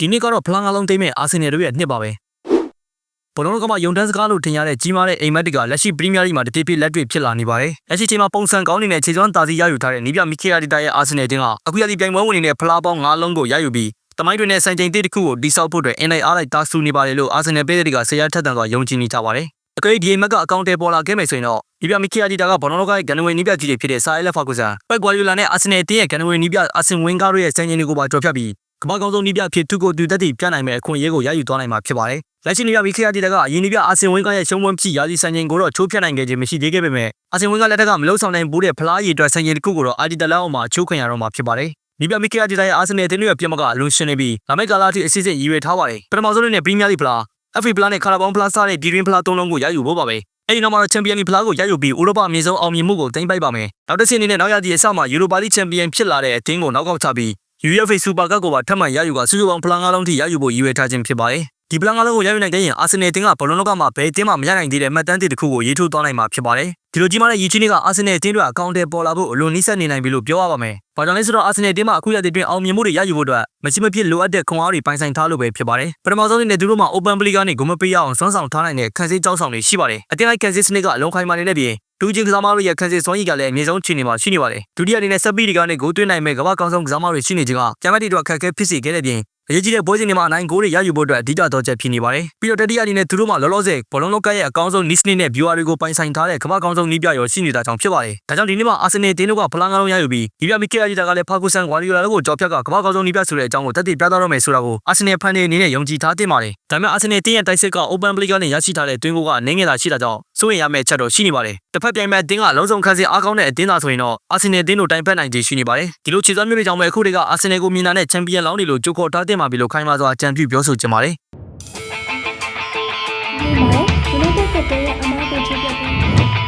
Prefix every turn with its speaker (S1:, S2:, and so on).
S1: ဒီနေ့ကတော့ဖလားငါးလုံးသိမ်းမဲ့အာဆင်နယ်တို့ရဲ့နှစ်ပါပဲဘောလုံးကမှယုံတန်းစကားလို့ထင်ရတဲ့ကြီးမားတဲ့အိမ်မက်တွေကလက်ရှိပရီးမီးယားလိမှာတပြေးပြေးလက်တွေ့ဖြစ်လာနေပါတယ်လက်ရှိချိန်မှာပုံစံကောင်းနေတဲ့ခြေစွမ်းတာစီရယူထားတဲ့နီးပြမီခေယာဒီတာရဲ့အာဆင်နယ်တင်းကအခုရသည့်ပြိုင်ပွဲဝင်နေတဲ့ဖလားပေါင်း၅လုံးကိုရယူပြီးတမိုင်းတွေနဲ့စံချိန်သေးတစ်ခုကိုတိစောက်ဖို့အတွက်အင်လိုက်အားလိုက်တာဆူနေပါတယ်လို့အာဆင်နယ်ပေးတွေကဆရာထက်တန်စွာယုံကြည်နေကြပါတယ်အကယ်၍ဒီအိမ်မက်ကအကောင့်တဲပေါ်လာခဲ့မယ်ဆိုရင်တော့ဒီပြမီခေယာဒီတာကဘောလုံးကရဲ့ဂန်နဝေနီးပြကြီးတွေဖြစ်တဲ့ဆာအလက်ဖာကူဆန်ပက်ကွာယူလာနဲ့အာဆင်နယ်တင်းရဲ့ဂန်နဝေနီးပြအာဆင်ဝင်းကားတို့ရဲ့စံချိန်တွေကိုပါကြော်ဖြတ်ပြီး ကမ္ဘာကောင်းဆုံးနီးပြဖြစ်သူကိုသူတက်တည်ပြနိုင်မဲ့အခွင့်အရေးကိုရယူသွားနိုင်မှာဖြစ်ပါတယ်။လက်ရှိနီးပြပြီးခရတီတကအရင်နီးပြအာဆင်ဝင်းကရဲ့ရှုံးဝန်းဖြစ်ရာသီစံချိန်ကိုတော့ချိုးဖြတ်နိုင်ခဲ့ခြင်းမရှိသေးခဲ့ပေမဲ့အာဆင်ဝင်းကလက်ထက်ကမလုံဆောင်နိုင်ဘူးတဲ့ဖလားရည်အတွက်စံချိန်တစ်ခုကိုတော့အာဒီတလန်အောင်မှာချိုးခွင့်ရတော့မှာဖြစ်ပါတယ်။နီးပြပြီးခရတီတရဲ့အာဆင်နယ်တင်းရဲ့ပြတ်မကအလွန်ရှင်းနေပြီးလာမယ့်ကာလအထိအစစ်အစစ်ရည်ရွယ်ထားပါတယ်။ပထမဆုံးနေ့နဲ့ပရီးမီးယားလိဖလား FA ဖလားနဲ့ကာရာဘောင်းဖလားစတဲ့ဒီရင်းဖလားသုံးလုံးကိုရယူဖို့ပါပဲ။အဲဒီနောက်မှာတော့ချန်ပီယံလိဖလားကိုရယူပြီးဥရောပအမြင့်ဆုံးအောင်မြင်မှုကိုတင်ပိုက်ပါမယ်။နောက်တစ်ဆင့်အနေနဲ့နောက်ရသည့်အစမှာယူရိုပါလိချန်ပီယံဖြစ်လာတဲ့အသင်းကိုနောက်ကောက်ချပြီး UEFA Super Cup ကိုပါထပ်မံရယူကစုစုပေါင်းဖလားငါးလုံးထိရယူဖို့ရည်ရွယ်ထားခြင်းဖြစ်ပါတယ်။ဒီဖလားငါးလုံးကိုရယူနိုင်တဲ့ရင်အာဆင်နယ်တင်းကဘောလုံးလောကမှာဘယ်အသင်းမှမရနိုင်သေးတဲ့မှတ်တမ်းတစ်ခုကိုရေးထိုးသွားနိုင်မှာဖြစ်ပါတယ်။ဒီလိုကြီးမားတဲ့ရည်ချင်းတွေကအာဆင်နယ်တင်းတွေအကောင့်တွေပေါ်လာဖို့အလွန်နှိစက်နေနိုင်ပြီလို့ပြောရပါမယ်။ဘာကြောင့်လဲဆိုတော့အာဆင်နယ်တင်းမှာအခုရတဲ့တွင်အောင်မြင်မှုတွေရယူဖို့အတွက်မရှိမဖြစ်လိုအပ်တဲ့ခွန်အားတွေပိုင်ဆိုင်ထားလို့ပဲဖြစ်ပါတယ်။ပထမဆုံးအနေနဲ့သူတို့မှာ Open Play ကနေဂုံမပေးရအောင်စွမ်းဆောင်ထားနိုင်တဲ့ခံစစ်ကြောက်ဆောင်တွေရှိပါတယ်။အတင်းလိုက်ခံစစ်စနစ်ကအလုံးခိုင်မာနေတဲ့ပြင် ဒူးချင်းကစားမတို့ရဲ့ခံစစ်စွမ်းရည်ကလည်းအမြင့်ဆုံးခြေနေမှာရှိနေပါတယ်။ဒုတိယအနေနဲ့စက်ပီတွေကနေဂိုးသွင်းနိုင်မဲ့ကမ္ဘာကောင်းဆုံးကစားမတွေရှိနေခြင်းကကျမ်းမတ်တီတို့အခက်အခဲဖြစ်စေခဲ့တဲ့ပြင် အရေးကြီးတဲ့ပွဲစဉ်တွေမှာအနိုင်ဂိုးတွေရယူဖို့အတွက်အဓိကတော့ချက်ဖြစ်နေပါတယ်။ပြီးတော့တတိယအနေနဲ့သူတို့မှလောလောဆယ်ဘောလုံးလောကရဲ့အကောင်းဆုံးနီးစနစ်နဲ့ viewer တွေကိုပိုင်ဆိုင်ထားတဲ့ကမ္ဘာကောင်းဆုံးနီးပြရောရှိနေတာကြောင့်ဖြစ်ပါတယ်။ဒါကြောင့်ဒီနေ့မှာအာဆင်နယ်တင်းတို့ကဖလားငါးလုံးရယူပြီးဒီပြမီကီယာဂျီတာကလည်းဖာကူဆန်ဂွာဒီယိုလာတို့ကိုကြော်ဖြတ်ကကမ္ဘာကောင်းဆုံးနီးပြဆိုတဲ့အကြောင်းကိုတက်တည်ပြသတော့မယ်ဆိုတာကိုအာဆင်နယ်ဖန်တွေအနေနဲ့ယုံကြည်ထားတင်ပါတယ်။ဒါပေမဲ့အာဆင်နယ်တင်းရဲ့တိုက်စစ်က Open Play ကနေရရှိထားတဲ့တွင်းကိုကနေငယ်တာရှိတာကြောင့်စိုးရင်ရမယ့်ချက်တော့ရှိနေပါတယ်။တစ်ဖက်ပြိုင်မဲ့တင်းကလုံးစုံခန်းစစ်အားကောင်းတဲ့အတင်းသာဆိုရင်တော့အာဆင်နယ်တင်းတို့တိုင်ဖက်နိုင်ခြေရှိနေပါတယ်။ဒီလိုခြေစွမ်းမျိုးတွေကြောင့်ပဲအခုတွေကအာဆင်နယ်ကိုမြင်တာနဲ့ချန်ပီယံလောင်းတွေလိုကြိုးခေါ်ထားတင်ပါပြီလို့ခိုင်းပါစွာကြံပြုပြောဆိုကြပါတယ်။
S2: ဒီမှာ United ကတည်းကအမားကိုချပြပေး